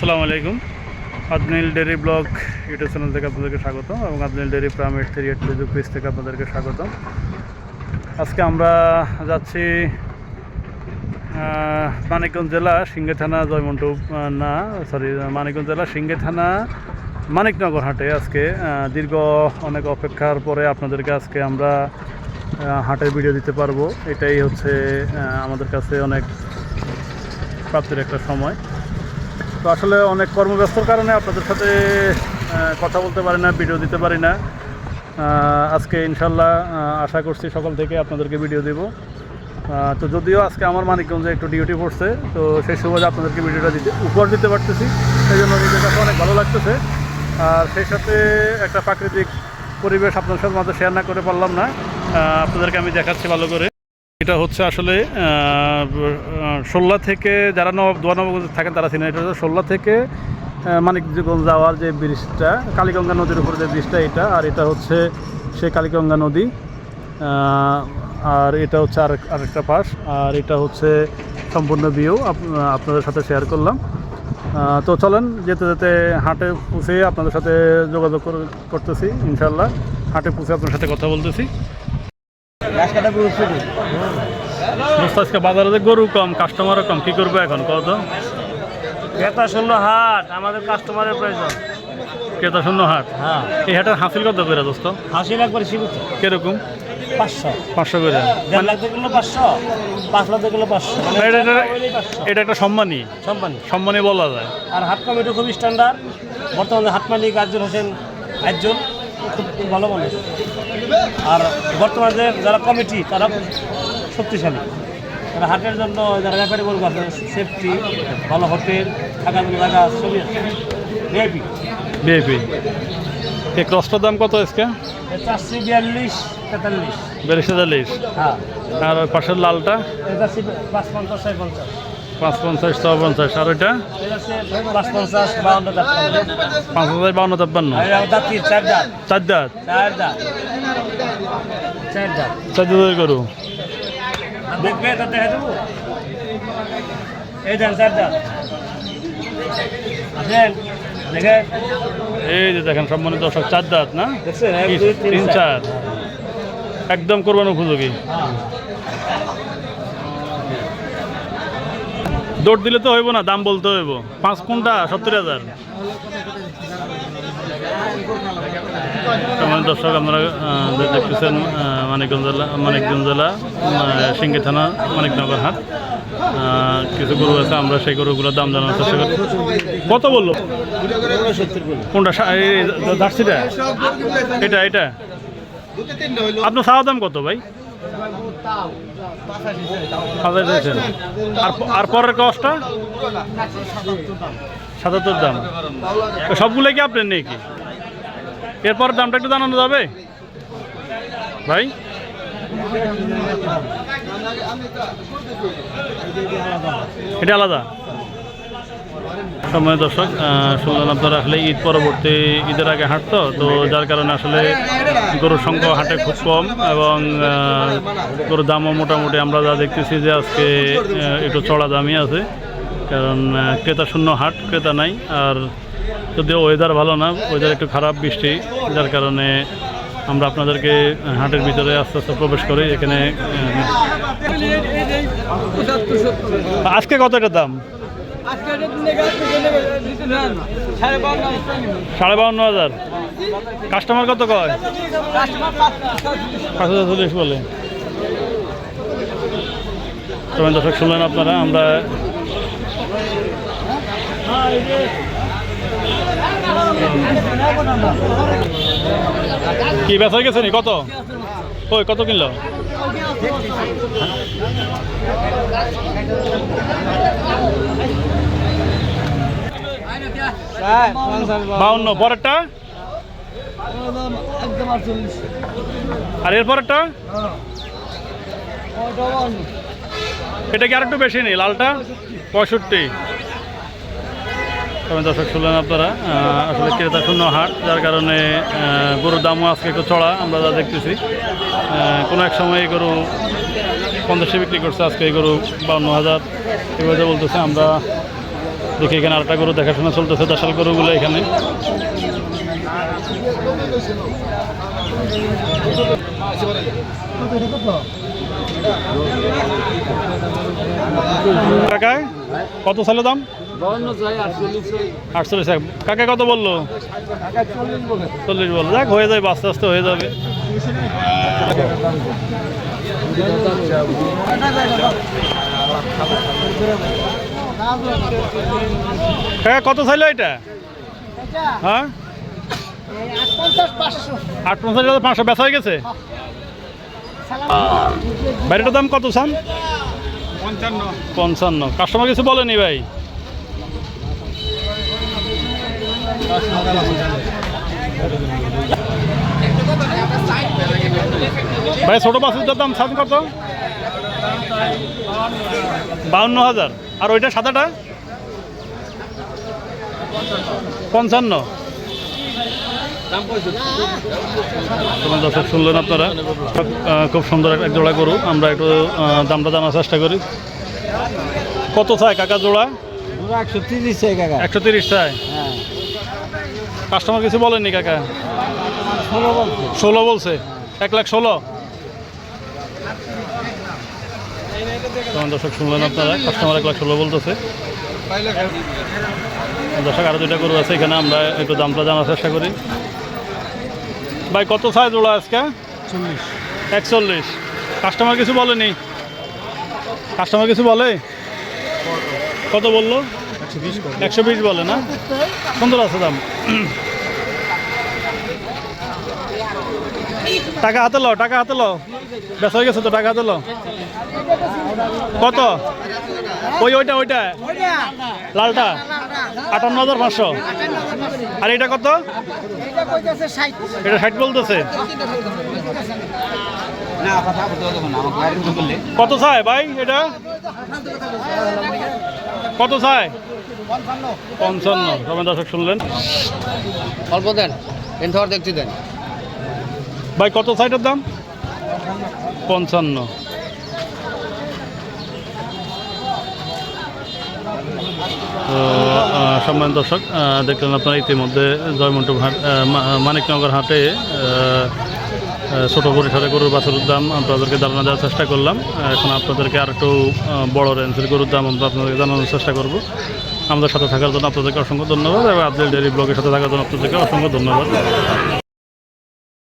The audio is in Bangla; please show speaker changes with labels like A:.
A: আসসালামু আলাইকুম। Adnil dairy blog YouTube channel থেকে আপনাদেরকে স্বাগত এবং আদনিল ডেরি প্রাইমেট থ্রি এইট ফেসবুক পেজ থেকে আপনাদেরকে স্বাগত আজকে আমরা যাচ্ছি মানিকগঞ্জ জেলা সিংহে থানা জয়মন্টু না সরি মানিকগঞ্জ জেলা সিংহে থানা মানিকনগর হাটে আজকে দীর্ঘ অনেক অপেক্ষার পরে আপনাদেরকে আজকে আমরা হাটের ভিডিও দিতে পারব। এটাই হচ্ছে আমাদের কাছে অনেক প্রাপ্তির একটা সময়। তো আসলে অনেক কর্মব্যস্তর কারণে আপনাদের সাথে কথা বলতে পারি না ভিডিও দিতে পারি না। আজকে ইনশাল্লাহ আশা করছি সকাল থেকে আপনাদেরকে ভিডিও দেব। তো যদিও আজকে আমার মানিকগঞ্জে একটু ডিউটি পড়ছে, তো সেই সময় আপনাদেরকে ভিডিওটা দিতে, উপহার দিতে পারতেছি। সেই জন্য কাছে অনেক ভালো লাগতেছে। আর সেই সাথে একটা প্রাকৃতিক পরিবেশ আপনাদের সাথে মাঝে শেয়ার না করে পারলাম না। আপনাদেরকে আমি দেখাচ্ছি ভালো করে। এটা হচ্ছে আসলে ষোল্লা থেকে যারা নবাব দোয়া নবাবগঞ্জে থাকেন তারা চিনেন। এটা হচ্ছে ষোল্লা থেকে মানিকগঞ্জ যাওয়ার যে ব্রিজটা, কালীগঙ্গা নদীর উপরে যে ব্রিজটা এটা, আর এটা হচ্ছে সেই কালীগঙ্গা নদী। আর এটা হচ্ছে আর আরেকটা পাশ, আর এটা হচ্ছে সম্পূর্ণ ভিউ আপনাদের সাথে শেয়ার করলাম। তো চলেন, যেতে যেতে হাটে পুষে আপনাদের সাথে যোগাযোগ করতেছি ইনশাল্লাহ হাটে পুষে আপনার সাথে কথা বলতেছি। দোস্ত আজকে বাজারে গরু কম কাস্টমারও কম কি করব এখন কত
B: ক্রেতা শূন্য হাট আমাদের কাস্টমারের প্রয়োজন।
A: ক্রেতা শূন্য হাট?
B: হ্যাঁ।
A: এই হাটের হাসিল কত করে দোস্ত?
B: হাসি লাগবে সীমিত।
A: কীরকম?
B: পাঁচশো।
A: পাঁচশো করে।
B: দেড় লাখ কিলো পাঁচশো পাঁচ লাখ কিলো পাঁচশো। মানে
A: এটা এটা একটা সম্মানী।
B: কোম্পানি
A: সম্মানী বলা যায়।
B: আর হাট কমিটি খুব স্ট্যান্ডার্ড বর্তমানে হাট মালিক আজল হোসেন একজন খুব ভালো মানুষ। আর বর্তমানে যারা কমিটি তারা শক্তিশালী। তারা হাটের জন্য যারা ব্যাপারী বলব আপনার সেফটি ভালো হোটেল থাকার জায়গা ছবি আছে। ভিআইপি
A: এই ক্রসটার দাম কত আজকে?
B: চারশো বিয়াল্লিশ তেতাল্লিশ।
A: বিয়াল্লিশ তেতাল্লিশ।
B: হ্যাঁ।
A: আর পাশের লালটা?
B: পাঁচ পঞ্চাশ ছয় পঞ্চাশ
A: পাঁচ পঞ্চাশ ছ পঞ্চাশ আর ওইটা?
B: পাঁচ পঞ্চাশ বাউন্ন
A: পাঁচ হাজার বাউন্ন
B: তিন চার দাঁত।
A: চার দাঁত?
B: চার দাঁত। চার দাঁত।
A: গরু।
B: দেখবে এটা দেখা দেবো এই দেন দাঁত আসেন
A: এই যে দেখেন সম্মানিত দর্শক চার দাঁত না?
B: তিন চার।
A: একদম কোরবান উপযোগী। দৌড় দিলে তো হইব না দাম বলতে হইব। পাঁচ কোনটা সত্তর হাজার। দর্শক আপনারা দেখতেছেন মানিকগঞ্জ জেলা মানিকগঞ্জ সিঙ্গি থানা, মানিকনগর হাট। কিছু গরু আছে, আমরা সেই গরুগুলোর দাম জানার চেষ্টা করি কত বলল? কোনটা? জার্সিটা? এটা এটা? আপনার চাওয়া দাম কত ভাই? আর পরের কষ্টটা সাতাত্তর দাম। সবগুলো কি আপনার নেই কি এরপর দামটা একটু জানানো যাবে? ভাই? এটা আলাদা। সময় দর্শক শুনলেন আপনারা আসলে ঈদ পরবর্তী ঈদের আগে হাঁটতো তো যার কারণে আসলে গরুর সংখ্যা হাঁটে খুব কম এবং গরুর দামও মোটামুটি আমরা যা দেখতেছি যে আজকে একটু চড়া দামই আছে। কারণ ক্রেতা শূন্য হাট, ক্রেতা নাই। আর যদিও ওয়েদার ভালো না ওয়েদার একটু খারাপ বৃষ্টি, যার কারণে আমরা আপনাদেরকে হাটের ভিতরে আস্তে আস্তে প্রবেশ করি, এখানে আজকে কত এটা দাম? সাড়ে বাউন্ন হাজার। কাস্টমার কত কয়? বলে। তবে দর্শক শুনলেন আপনারা, আমরা কি বেচা গেছে নি? কত? ওই কত কিনলো? বাউন্ন পরেরটা? আর এর পরেরটা? এটা কি আরেকটু বেশি নেই লালটা? পঁয়ষট্টি। তবে দর্শক শুনলেন আপনারা আসলে ক্রেতা শূন্য হাট, যার কারণে গরুর দামও আজকে একটু চড়া, আমরা যা দেখতেছি। কোনো এক সময় এই গরু পঞ্চাশে বিক্রি করছে, আজকে এই গরু বাউন্ন হাজার। এভাবে বলতেছে, আমরা দেখি এখানে আরেকটা গরু দেখাশোনা চলতেছে, দশাল গরুগুলো এখানে। কত সালে দাম? আটচল্লিশ কাকা কত বলল? চল্লিশ বলল। যাক, হয়ে যাবে, আস্তে আস্তে হয়ে যাবে। কাকা, কত চাইলো এটা? হ্যাঁ? আট পঞ্চাশ হাজার পাঁচশো। বেচা হয়ে গেছে? বাড়িটার দাম কত চান? পঞ্চান্ন। কাস্টমার কিছু বলেনি ভাই? ভাই ছোট বাসুরটার দাম সাত কত? বাউন্ন হাজার। আর ওইটা সাদাটা? পঞ্চান্ন। তোমার দর্শক শুনলেন আপনারা? খুব সুন্দর এক জোড়া গরু। আমরা একটু দামটা জানার চেষ্টা করি। কত চাই কাকা জোড়া?
B: একশো তিরিশ চাই কাকা।
A: একশো তিরিশ চাই।
B: হ্যাঁ
A: কাস্টমার কিছু বলেননি কাকা?
B: ষোলো বলছে।
A: এক লাখ ষোলো? দর্শক শুনলেন আপনারা কাস্টমার এক লাখ ষোলো বলতেছে। দর্শক আরও দুইটা গরু আছে এখানে আমরা একটু দামটা জানার চেষ্টা করি। ভাই কত সাইজ ওলা আজকে?
B: চল্লিশ
A: একচল্লিশ। কাস্টমার কিছু বলেনি? কাস্টমার কিছু বলে? কত বলল?
B: একশো বিশ
A: বলে। না? সুন্দর আছে দাম। টাকা হাতে লো টাকা হাতে লো বেচা হয়ে গেছে তো, টাকা হাতে লো কত? ওই ওইটা ওইটা। লালটা? আটান্ন হাজার পাঁচশো। আর এটা কত? এটা ষাট বলতেছে। কত চাই ভাই এটা? কত চাই পঞ্চান্ন সবাই দর্শক শুনলেন।
C: অল্প দেন এনথর দেখতে দেন।
A: ভাই কত সাইটের দাম? পঞ্চান্ন। সম্মানিত দর্শক দেখলেন আপনারা ইতিমধ্যে জয়মন্টু হাট মানিকনগর হাটে ছোটো পরিসরে গরুর বাছুরের দাম আপনাদেরকে ধারণা দেওয়ার চেষ্টা করলাম। এখন আপনাদেরকে আর একটু বড় রেঞ্জের গরুর দাম আমরা আপনাদেরকে জানানোর চেষ্টা করব। আমাদের সাথে থাকার জন্য আপনাদেরকে অসংখ্য ধন্যবাদ এবং আব্দুল ডেলি ব্লগের সাথে থাকার জন্য আপনাদেরকে অসংখ্য ধন্যবাদ।